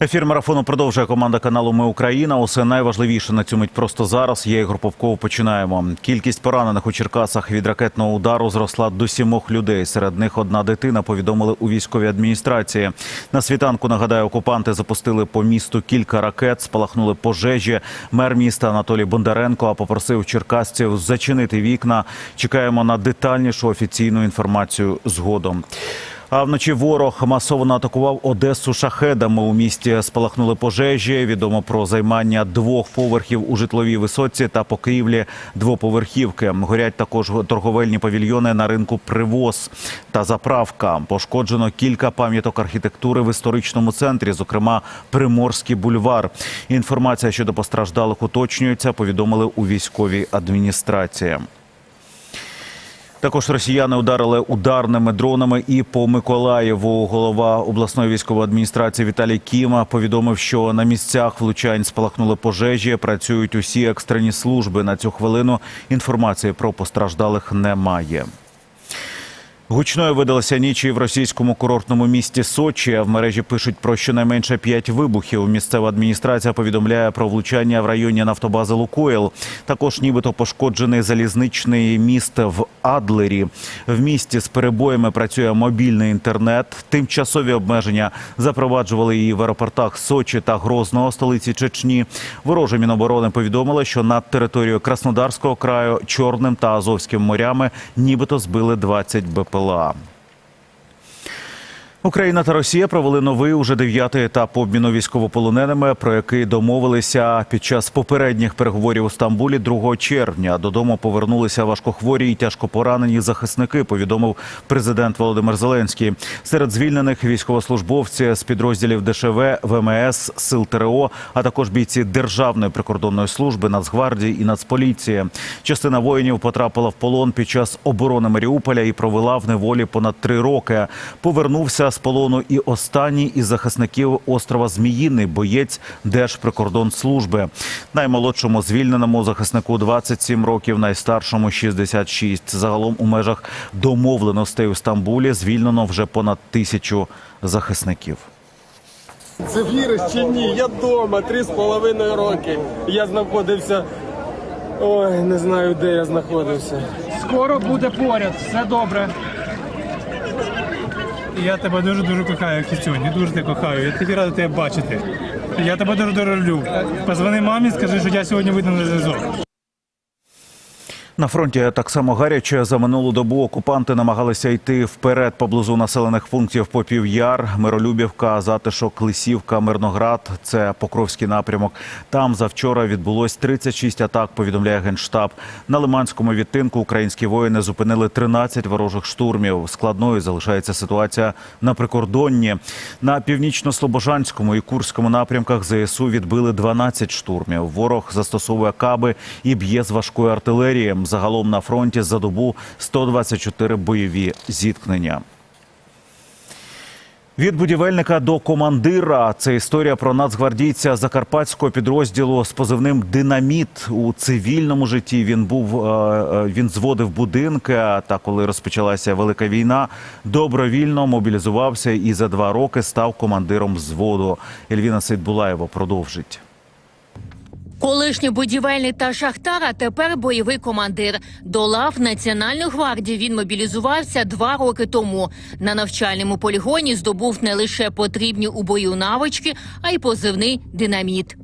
Ефір марафону продовжує команда каналу Ми Україна. Усе найважливіше на цю мить просто зараз. Я Ігор Попков. Починаємо. Кількість поранених у Черкасах від ракетного удару зросла до сімох людей. Серед них одна дитина. Повідомили у військовій адміністрації. На світанку нагадаю, окупанти запустили по місту кілька ракет, спалахнули пожежі. Мер міста Анатолій Бондаренко попросив черкасців зачинити вікна. Чекаємо на детальнішу офіційну інформацію згодом. А вночі ворог масово атакував Одесу шахедами. У місті спалахнули пожежі. Відомо про займання двох поверхів у житловій висотці та покрівлі двоповерхівки. Горять також торговельні павільйони на ринку Привоз та заправка. Пошкоджено кілька пам'яток архітектури в історичному центрі, зокрема Приморський бульвар. Інформація щодо постраждалих уточнюється. Повідомили у військовій адміністрації. Також росіяни ударили ударними дронами і по Миколаєву. Голова обласної військової адміністрації Віталій Кіма повідомив, що на місцях влучань спалахнули пожежі. Працюють усі екстрені служби. На цю хвилину інформації про постраждалих немає. Гучною видалася ніч і в російському курортному місті Сочі. В мережі пишуть про щонайменше п'ять вибухів. Місцева адміністрація повідомляє про влучання в районі нафтобази Лукойл. Також нібито пошкоджений залізничний міст в Адлері. В місті з перебоями працює мобільний інтернет. Тимчасові обмеження запроваджували і в аеропортах Сочі та Грозного, столиці Чечні. Вороже Міноборони повідомили, що над територією Краснодарського краю, Чорним та Азовським морями нібито збили 20 БПЛА. Україна та Росія провели новий уже дев'ятий етап обміну військовополоненими, про який домовилися під час попередніх переговорів у Стамбулі 2 червня. Додому повернулися важкохворі і тяжко поранені захисники. Повідомив президент Володимир Зеленський. Серед звільнених військовослужбовці з підрозділів ДШВ, ВМС, Сил ТРО, а також бійці Державної прикордонної служби, Нацгвардії і Нацполіції. Частина воїнів потрапила в полон під час оборони Маріуполя і провела в неволі понад три роки. Повернувся з полону і останній із захисників острова Зміїний, боєць Держприкордонслужби. Наймолодшому звільненому захиснику 27 років, найстаршому 66. Загалом у межах домовленостей у Стамбулі звільнено вже понад тисячу захисників. Це віриш чи ні? Я вдома три з половиною роки. Я знаходився. Ой, не знаю, де я знаходився. Скоро буде поряд, все добре. Я тебе дуже дуже кохаю, Кістюнь, дуже тебе кохаю. Я тобі радий тебе бачити. Я тебе дуже дуже люблю. Позвони мамі, скажи, що я сьогодні вийду на зв'язок. На фронті так само гаряче за минулу добу окупанти намагалися йти вперед поблизу населених пунктів Попів'яр, Миролюбівка, Затишок, Лисівка, Мирноград. Це Покровський напрямок. Там завчора відбулось 36 атак. Повідомляє генштаб. На Лиманському відтинку українські воїни зупинили 13 ворожих штурмів. Складною залишається ситуація на прикордонні. На північно-слобожанському і Курському напрямках ЗСУ відбили 12 штурмів. Ворог застосовує каби і б'є з важкої артилерії. Загалом на фронті за добу 124 бойові зіткнення. Від будівельника до командира це історія про нацгвардійця закарпатського підрозділу з позивним Динаміт у цивільному житті. Він був е, е, він зводив будинки. Та коли розпочалася велика війна, добровільно мобілізувався і за два роки став командиром взводу. Ельвіна Сейдбулаєва продовжить. Колишній будівельний та шахтар, а тепер бойовий командир. До лав Національної гвардії він мобілізувався два роки тому. На навчальному полігоні здобув не лише потрібні у бою навички, а й позивний динаміт.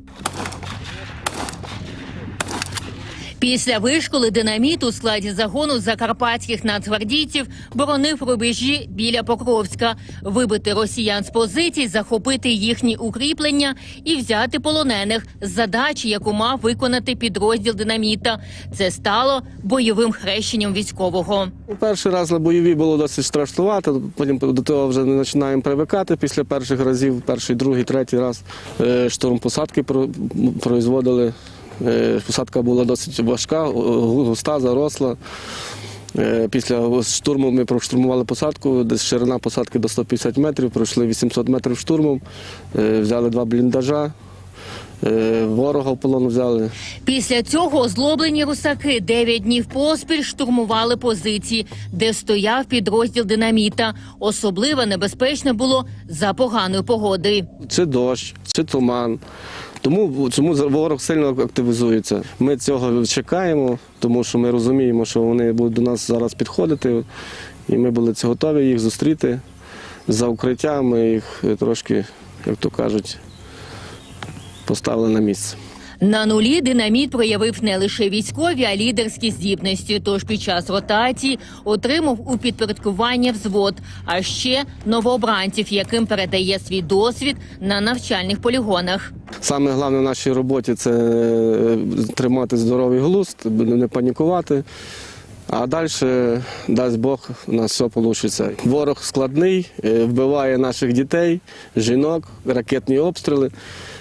Після вишколи динаміт у складі загону закарпатських нацгвардійців боронив рубежі біля Покровська, вибити росіян з позицій, захопити їхні укріплення і взяти полонених з задачі, яку мав виконати підрозділ динаміта. Це стало бойовим хрещенням військового. Перший раз на бойові було досить страшнувато, потім до того вже не починаємо привикати після перших разів, перший, другий, третій раз е, штурм посадки про- производили. Е, Посадка була досить важка, густа, заросла. Е, Після штурму ми проштурмували посадку, десь ширина посадки до 150 метрів, пройшли 800 метрів штурмом, е, взяли два бліндажа, е, ворога в полон взяли. Після цього озлоблені русаки дев'ять днів поспіль штурмували позиції, де стояв підрозділ динаміта. Особливо небезпечно було за поганої погоди. Це дощ, чи туман. Тому чому ворог сильно активізується. Ми цього чекаємо, тому що ми розуміємо, що вони будуть до нас зараз підходити, і ми були готові їх зустріти за укриття. Ми їх трошки, як то кажуть, поставили на місце. На нулі динаміт проявив не лише військові, а лідерські здібності. Тож під час ротації отримав у підпорядкування взвод, а ще новообранців, яким передає свій досвід на навчальних полігонах. Саме головне в нашій роботі це е, тримати здоровий глузд, не панікувати. А далі, дасть Бог, у нас все вийде. Ворог складний, е, вбиває наших дітей, жінок, ракетні обстріли.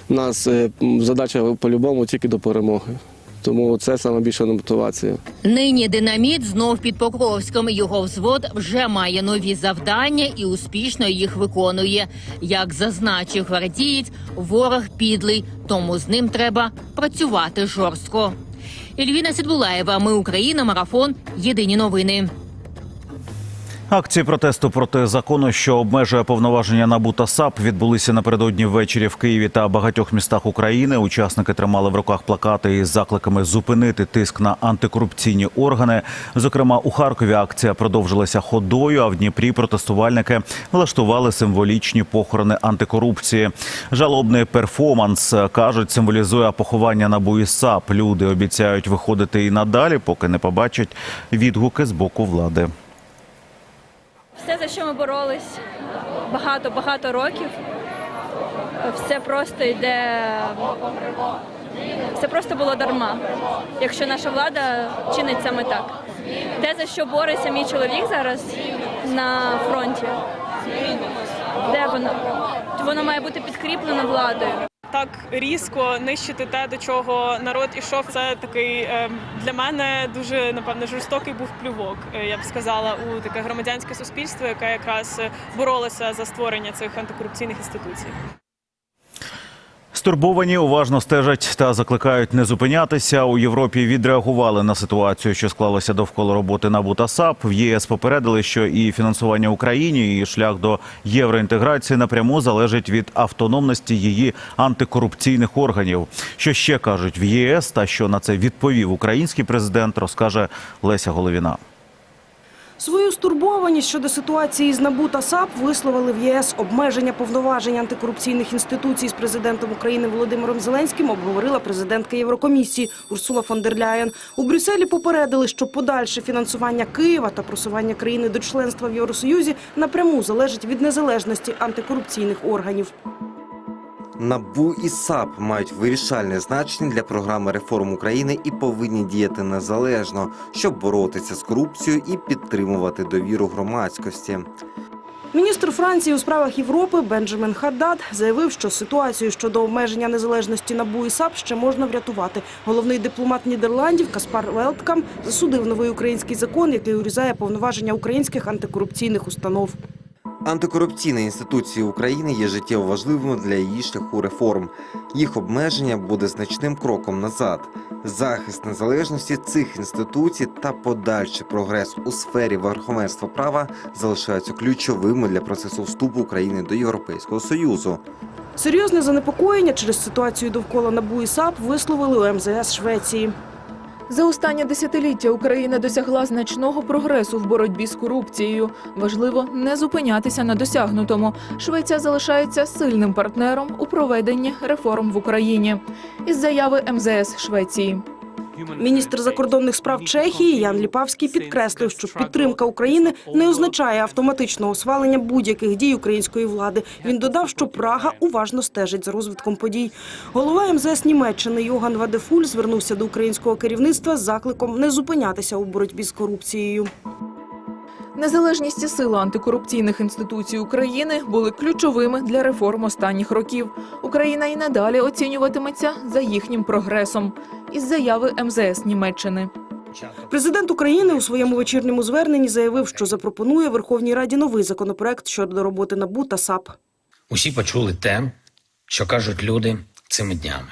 У нас е, задача по-любому тільки до перемоги. Тому це саме більша мотивація. Нині динаміт знов під Покровськом. Його взвод вже має нові завдання і успішно їх виконує. Як зазначив гвардієць, ворог підлий, тому з ним треба працювати жорстко. Ільвіна Сідбулаєва, ми Україна, марафон. Єдині новини. Акції протесту проти закону, що обмежує повноваження НАБУ та САП, відбулися напередодні ввечері в Києві та багатьох містах України. Учасники тримали в руках плакати із закликами зупинити тиск на антикорупційні органи. Зокрема, у Харкові акція продовжилася ходою. А в Дніпрі протестувальники влаштували символічні похорони антикорупції. Жалобний перформанс кажуть, символізує поховання НАБУ і САП. Люди обіцяють виходити і надалі, поки не побачать відгуки з боку влади. Все, за що ми боролись багато-багато років, все просто йде. Все просто було дарма, якщо наша влада чинить саме так. Те, за що бореться мій чоловік зараз на фронті, де воно? Воно має бути підкріплено владою. Так різко нищити те, до чого народ ішов. Це такий е, для мене дуже напевне жорстокий був плювок. е, Я б сказала, у таке громадянське суспільство, яке якраз боролося за створення цих антикорупційних інституцій. Стурбовані уважно стежать та закликають не зупинятися. У Європі відреагували на ситуацію, що склалася довкола роботи НАБУ та САП. В ЄС попередили, що і фінансування Україні, і шлях до євроінтеграції напряму залежить від автономності її антикорупційних органів. Що ще кажуть в ЄС та що на це відповів український президент, розкаже Леся Головіна. Свою стурбованість щодо ситуації з НАБУ та САП висловили в ЄС. Обмеження повноважень антикорупційних інституцій з президентом України Володимиром Зеленським обговорила президентка Єврокомісії Урсула фон дер Ляєн. У Брюсселі попередили, що подальше фінансування Києва та просування країни до членства в Євросоюзі напряму залежить від незалежності антикорупційних органів. НАБУ і САП мають вирішальне значення для програми реформ України і повинні діяти незалежно, щоб боротися з корупцією і підтримувати довіру громадськості. Міністр Франції у справах Європи Бенджамін Хаддад заявив, що ситуацію щодо обмеження незалежності НАБУ і САП ще можна врятувати. Головний дипломат Нідерландів Каспар Велткам засудив новий український закон, який урізає повноваження українських антикорупційних установ. Антикорупційні інституції України є життєво важливими для її шляху реформ. Їх обмеження буде значним кроком назад. Захист незалежності цих інституцій та подальший прогрес у сфері верховенства права залишаються ключовими для процесу вступу України до Європейського союзу. Серйозне занепокоєння через ситуацію довкола НАБУ і САП висловили у МЗС Швеції. За останнє десятиліття Україна досягла значного прогресу в боротьбі з корупцією. Важливо не зупинятися на досягнутому. Швеція залишається сильним партнером у проведенні реформ в Україні. Із заяви МЗС Швеції. Міністр закордонних справ Чехії Ян Ліпавський підкреслив, що підтримка України не означає автоматичного свалення будь-яких дій української влади. Він додав, що Прага уважно стежить за розвитком подій. Голова МЗС Німеччини Йоган Вадефуль звернувся до українського керівництва з закликом не зупинятися у боротьбі з корупцією. Незалежність і сила антикорупційних інституцій України були ключовими для реформ останніх років. Україна і надалі оцінюватиметься за їхнім прогресом. Із заяви МЗС Німеччини. Президент України у своєму вечірньому зверненні заявив, що запропонує Верховній Раді новий законопроект щодо роботи НАБУ та САП. Усі почули те, що кажуть люди цими днями.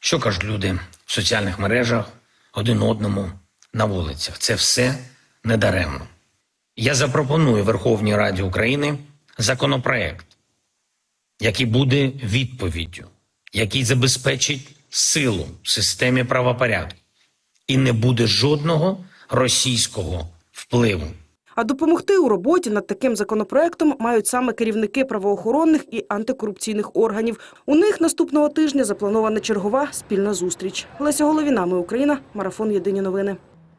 Що кажуть люди в соціальних мережах один одному на вулицях. Це все недаремно. Я запропоную Верховній Раді України законопроект, який буде відповіддю, який забезпечить силу в системі правопорядку, і не буде жодного російського впливу. А допомогти у роботі над таким законопроектом мають саме керівники правоохоронних і антикорупційних органів. У них наступного тижня запланована чергова спільна зустріч. Леся Головіна, ми Україна, марафон Єдині новини.